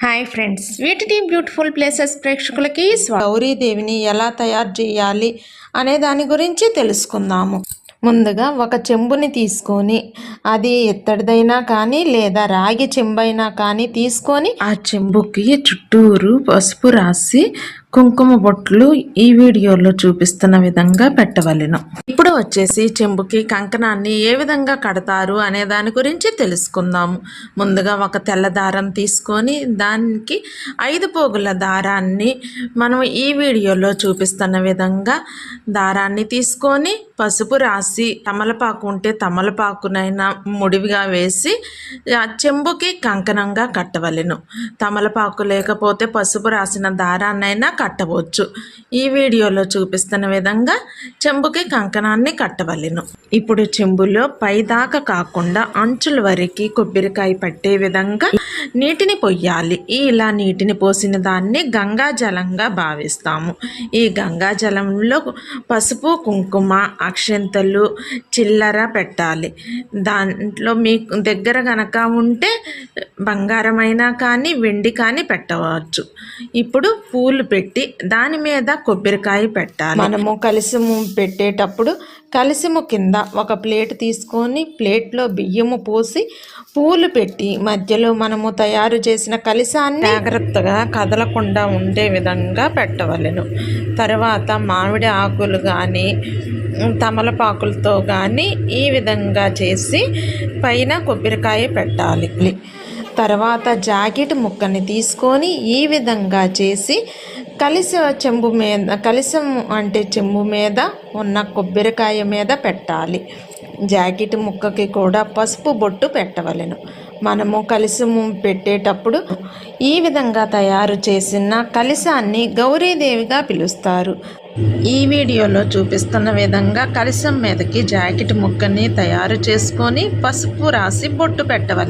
Hi friends వీటిని beautiful places ప్రేక్షకులకి గౌరీదేవిని ఎలా తయారు చేయాలి అనే దాని గురించి తెలుసుకుందాము. ముందుగా ఒక చెంబుని తీసుకొని అది ఎత్తడిదైనా కానీ లేదా రాగి చెంబైనా కానీ తీసుకొని ఆ చెంబుకి చుట్టూరు పసుపు రాసి కుంకుమ బొట్లు ఈ వీడియోలో చూపిస్తున్న విధంగా పెట్టవలెను. ఇప్పుడు వచ్చేసి చెంబుకి కంకణాన్ని ఏ విధంగా కడతారు అనే దాని గురించి తెలుసుకుందాము ముందుగా ఒక తెల్ల దారం తీసుకొని దానికి ఐదు పోగుల దారాన్ని మనం ఈ వీడియోలో చూపిస్తున్న విధంగా దారాన్ని తీసుకొని పసుపు రాసి తమలపాకు ఉంటే తమలపాకునైనా ముడివిగా వేసి ఆ చెంబుకి కంకణంగా కట్టవలెను. తమలపాకు లేకపోతే పసుపు రాసిన దారాన్నైనా కట్టవచ్చు. ఈ వీడియోలో చూపిస్తున్న విధంగా చెంబుకి కంకణాన్ని కట్టవలెను. ఇప్పుడు చెంబులో పైదాకా కాకుండా అంచుల వరకు కొబ్బరికాయ పట్టే విధంగా నీటిని పొయ్యాలి. ఇలా నీటిని పోసిన దాన్ని గంగాజలంగా భావిస్తాము. ఈ గంగాజలంలో పసుపు కుంకుమ అక్షంతలు చిల్లర పెట్టాలి. దాంట్లో మీ దగ్గర గనక ఉంటే బంగారమైనా కానీ వెండి కానీ పెట్టవచ్చు. ఇప్పుడు పూలు పెట్టి దాని మీద కొబ్బరికాయ పెట్టాలి. మనము కలిసము పెట్టేటప్పుడు కలిసము కింద ఒక ప్లేట్ తీసుకొని ప్లేట్లో బియ్యము పోసి పూలు పెట్టి మధ్యలో మనము తయారు చేసిన కలిసాన్ని జాగ్రత్తగా కదలకుండా ఉండే విధంగా పెట్టవలెను. తర్వాత మామిడి ఆకులు కానీ తమలపాకులతో కానీ ఈ విధంగా చేసి పైన కొబ్బరికాయ పెట్టాలి. తర్వాత జాకెట్ ముక్కని తీసుకొని ఈ విధంగా చేసి కలిస చెంబు మీద కలిసం అంటే చెంబు మీద ఉన్న కొబ్బరికాయ మీద పెట్టాలి. జాకెట్ ముక్కకి కూడా పసుపు బొట్టు పెట్టవలెను. మనము కలిసము పెట్టేటప్పుడు ఈ విధంగా తయారు చేసిన కలిసాన్ని గౌరీదేవిగా పిలుస్తారు. ఈ వీడియోలో చూపిస్తున్న విధంగా కలిసం మీదకి జాకెట్ ముక్కని తయారు చేసుకొని పసుపు రాసి బొట్టు పెట్టవలెను.